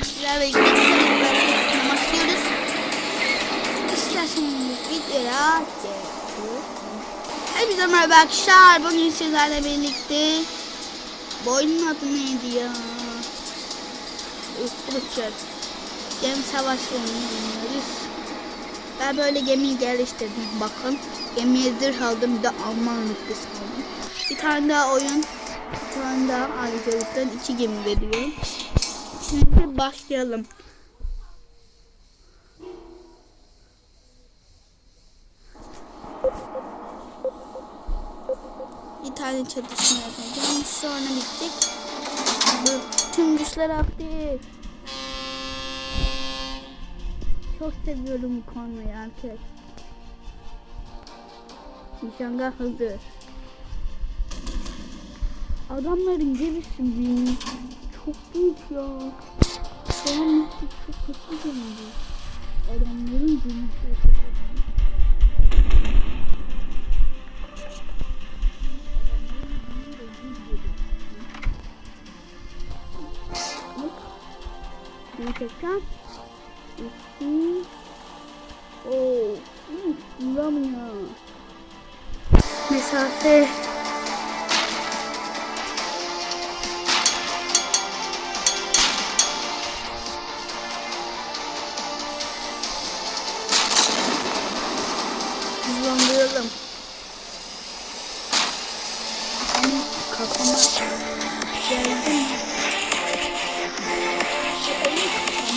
sizlerle ilgili bir başlıyoruz. İsterseniz videoya geçelim. Hepinize merhaba arkadaşlar. Bugün sizlerle birlikte bu oyunun adı neydi ya? Unutacağız. Gemi savaşı oynuyoruz. Ben böyle gemiyi geliştirdim. Bakın. Gemiye zırh aldım. Bir de Alman rütbesi aldım. Bir tane daha oyun. Bir tane daha ayrıcalıktan iki gemi veriyor. Şimdi başlayalım. Bir tane çatışma yapacağım. Sonra bittik. Tüm güçler aktif. Çok seviyorum bu konuyu artık. Nişangah hazır. Adamların gemisi büyük. Çok büyük ya. Şu an çok kötü gemisi. Adamların gemisi o kadar büyük. Bir tekrar. İki. Oo. Vuramıyor. Mesafe. sonlandıralım. Benim kafama geldi mi?